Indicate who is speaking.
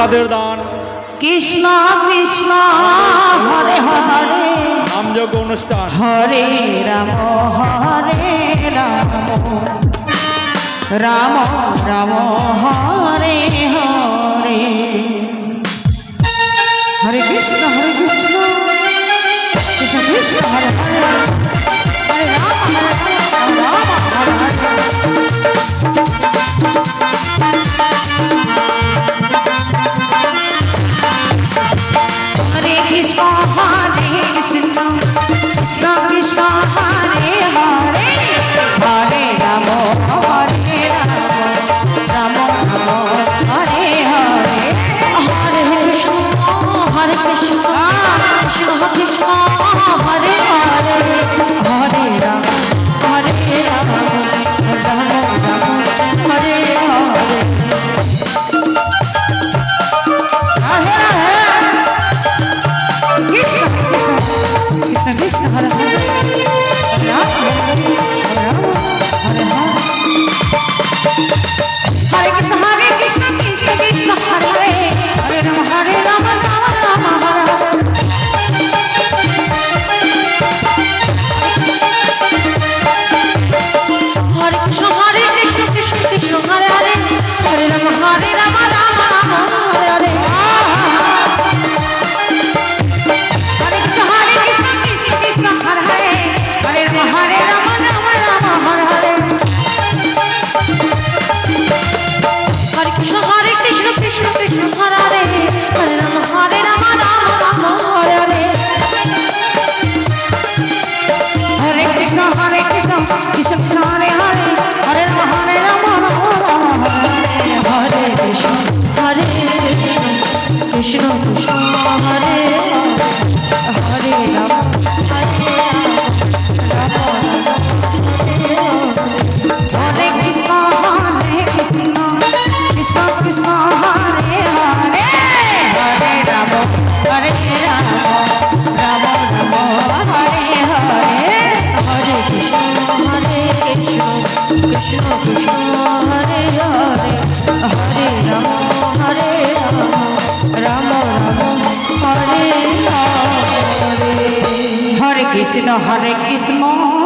Speaker 1: আপনাদের দান
Speaker 2: কৃষ্ণ কৃষ্ণ হরে হরে
Speaker 1: নাম যোগ অনুষ্ঠান
Speaker 2: হরে রাম হরে রাম রাম রাম হরে হরে হরে কৃষ্ণ হরে কৃষ্ণ কৃষ্ণ কৃষ্ণ হরে হরে হরে রাম হরে রাম রাম হরে হরে Para রে কৃষ্ণ হরে কৃষ্ণ